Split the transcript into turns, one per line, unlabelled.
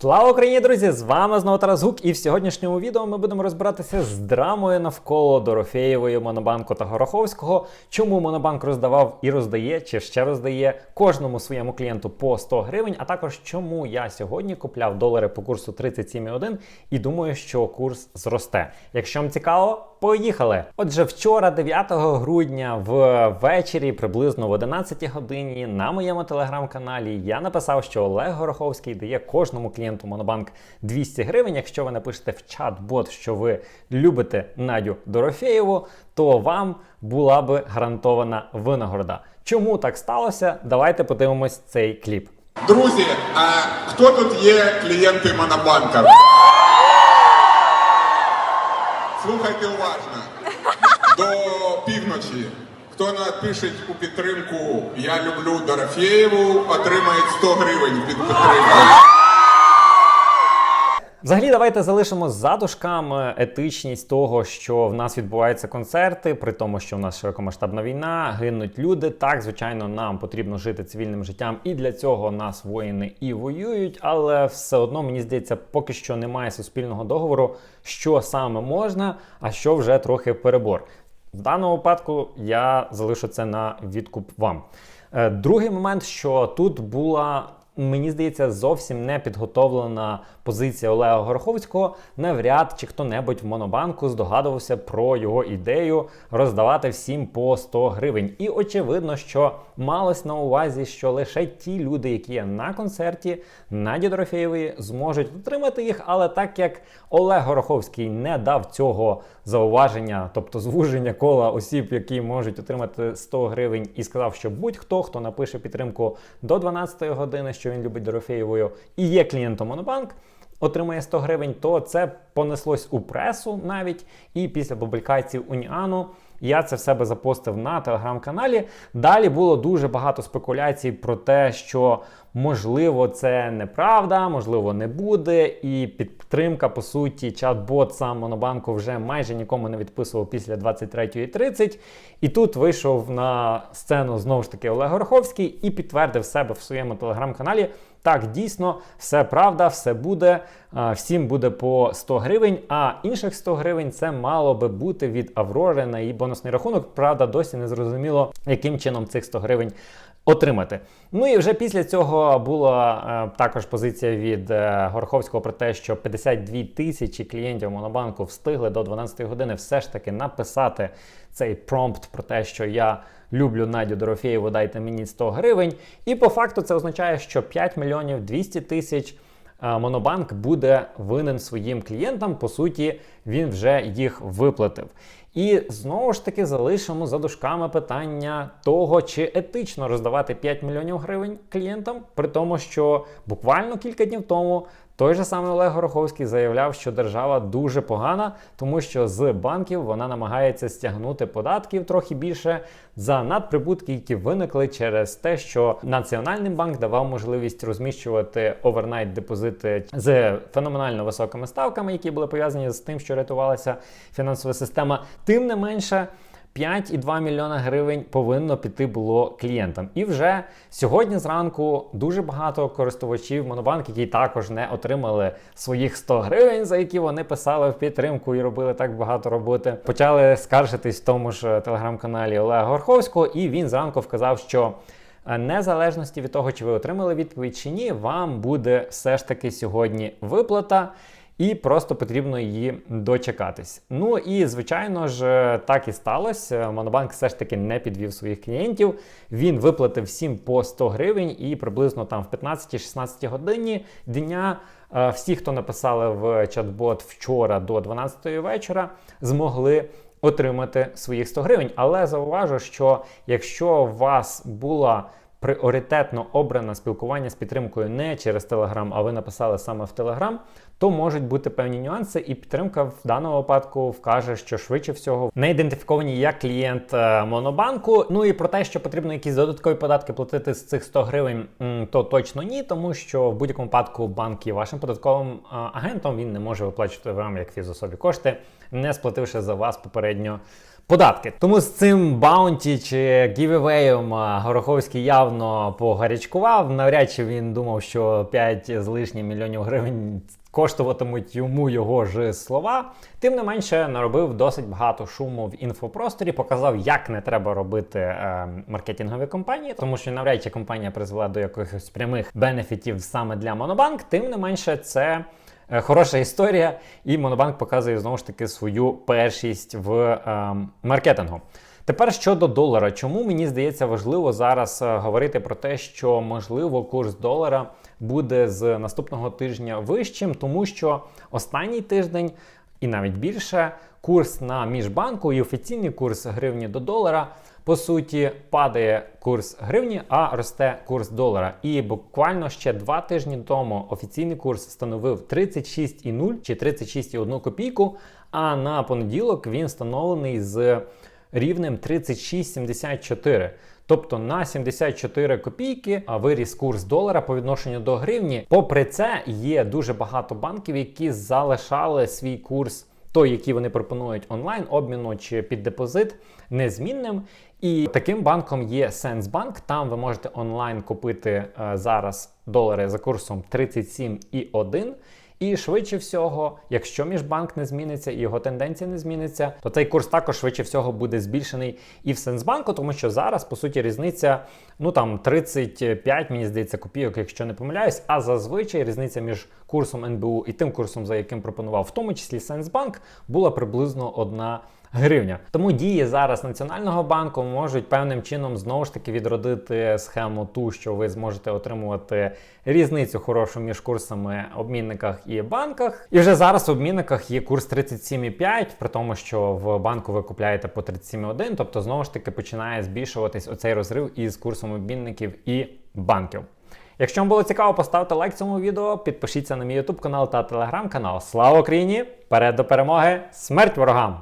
Слава Україні, друзі! З вами знову Тарас Гук, і в сьогоднішньому відео ми будемо розбиратися з драмою навколо Дорофеєвої, Монобанку та Гороховського. Чому Монобанк роздавав і роздає, чи ще роздає кожному своєму клієнту по 100 гривень, а також чому я сьогодні купляв долари по курсу 37,1 і думаю, що курс зросте. Якщо вам цікаво, поїхали! Отже, вчора, 9 грудня, ввечері, приблизно в 11 годині, на моєму телеграм-каналі я написав, що Олег Гороховський дає кожному клієнту Монобанк 200 гривень. Якщо ви напишете в чат-бот, що ви любите Надю Дорофеєву, то вам була би гарантована винагорода. Чому так сталося? Давайте подивимось цей кліп.
Друзі, а хто тут є клієнти Монобанка? Слухайте уважно. До півночі. Хто напише у підтримку Я люблю Дорофєєву, отримає 100 гривень від підтримку.
Взагалі, давайте залишимо за дужками етичність того, що в нас відбуваються концерти, при тому, що в нас широкомасштабна війна, гинуть люди. Так, звичайно, нам потрібно жити цивільним життям, і для цього нас воїни і воюють. Але все одно мені здається, поки що немає суспільного договору, що саме можна, а що вже трохи перебор. В даному випадку я залишу це на відкуп вам. Е, Другий момент, що тут була. Мені здається, зовсім не підготовлена позиція Олега Гороховського. Навряд чи хто-небудь в Монобанку здогадувався про його ідею роздавати всім по 100 гривень. І очевидно, що малось на увазі, що лише ті люди, які є на концерті Наді Дорофєєвої, зможуть отримати їх. Але так як Олег Гороховський не дав цього зауваження, тобто звуження кола осіб, які можуть отримати 100 гривень, і сказав, що будь-хто, хто напише підтримку до 12 години, що він любить Дорофеєвою і є клієнтом Монобанк. Отримує 100 гривень, то це понеслось у пресу навіть. І після публікації Уніану я це в себе запостив на телеграм-каналі. Далі було дуже багато спекуляцій про те, що можливо це неправда, можливо, не буде. І підтримка, по суті, чат-бот сам Монобанку вже майже нікому не відписував після 23.30. І тут вийшов на сцену знову ж таки Олег Гороховський і підтвердив себе в своєму телеграм-каналі. Так, дійсно, все правда, все буде. Всім буде по 100 гривень, а інших 100 гривень це мало би бути від Аврори на її бонусний рахунок. Правда, досі не зрозуміло, яким чином цих 100 гривень отримати. Ну і вже після цього була е, також позиція від е, Гороховського про те, що 52 тисячі клієнтів Монобанку встигли до 12 години все ж таки написати цей промпт про те, що я люблю Надю Дорофєєву, дайте мені 100 гривень. І по факту це означає, що 5 мільйонів 200 тисяч Монобанк буде винен своїм клієнтам. По суті, він вже їх виплатив. І знову ж таки залишимо за дужками питання того, чи етично роздавати 5 мільйонів гривень клієнтам, при тому, що буквально кілька днів тому той же самий Олег Гороховський заявляв, що держава дуже погана, тому що з банків вона намагається стягнути податків трохи більше за надприбутки, які виникли через те, що Національний банк давав можливість розміщувати овернайт депозити з феноменально високими ставками, які були пов'язані з тим, що рятувалася фінансова система. Тим не менше. 5,2 мільйона гривень повинно піти було клієнтам. І вже сьогодні зранку дуже багато користувачів Монобанк, які також не отримали своїх 100 гривень, за які вони писали в підтримку і робили так багато роботи. Почали скаржитись в тому ж телеграм-каналі Олега Горховського, і він зранку вказав, що. е, Незалежності від того, чи ви отримали відповідь чи ні, вам буде все ж таки сьогодні виплата. І просто потрібно її дочекатись. Ну і звичайно ж, так і сталося. Монобанк все ж таки не підвів своїх клієнтів. Він виплатив всім по 100 гривень, і приблизно там в 15-16 годині дня е, всі, хто написали в чат-бот вчора до 12 вечора, змогли. Отримати своїх 100 гривень, але зауважу, що якщо у вас була пріоритетно обране спілкування з підтримкою не через Telegram, а ви написали саме в Telegram, то можуть бути певні нюанси, і підтримка в даному випадку вкаже, що швидше всього не ідентифіковані як клієнт е, монобанку. Ну і про те, що потрібно якісь додаткові податки платити з цих 100 гривень, то точно ні, тому що в будь-якому випадку банк є вашим податковим е, агентом. Він не може виплачувати вам як фізособі кошти, не сплативши за вас попередньо податки. Тому з цим баунті чи гівевеєм а, Гороховський явно погарячкував. Навряд чи він думав, що 5 з лишнім мільйонів гривень коштуватимуть йому його ж слова. Тим не менше, наробив досить багато шуму в інфопросторі, показав, як не треба робити е, маркетингові компанії, тому що навряд чи компанія призвела до якихось прямих бенефітів саме для Монобанк. Тим не менше, це. Е, Хороша історія, і Монобанк показує знову ж таки свою першість в е, маркетингу. Тепер щодо долара, чому мені здається важливо зараз е, говорити про те, що можливо курс долара буде з наступного тижня вищим, тому що останній тиждень і навіть більше курс на міжбанку і офіційний курс гривні до долара. По суті, падає курс гривні, а росте курс долара. І буквально ще два тижні тому офіційний курс становив 36,0 чи 36,1 копійку. А на понеділок він встановлений з рівнем 36,74. Тобто на 74 копійки виріс курс долара по відношенню до гривні. Попри це, є дуже багато банків, які залишали свій курс, той, який вони пропонують онлайн обміну чи під депозит, незмінним. І таким банком є Сенсбанк. Там ви можете онлайн купити е, зараз долари за курсом 37,1. І швидше всього, якщо міжбанк не зміниться і його тенденція не зміниться, то цей курс також швидше всього буде збільшений і в Сенсбанку, тому що зараз, по суті, різниця ну там 35, мені здається, копійок, якщо не помиляюсь. А зазвичай різниця між курсом НБУ і тим курсом, за яким пропонував, в тому числі Сенсбанк, була приблизно одна гривня. Тому дії зараз Національного банку можуть певним чином знову ж таки відродити схему ту, що ви зможете отримувати різницю хорошу між курсами обмінниках і банках. І вже зараз в обмінниках є курс 37,5, при тому, що в банку ви купляєте по 37,1, тобто знову ж таки починає збільшуватись оцей розрив із курсом обмінників і банків. Якщо вам було цікаво, поставте лайк цьому відео, підпишіться на мій YouTube канал та телеграм канал. Слава Україні! Перед до перемоги! Смерть ворогам!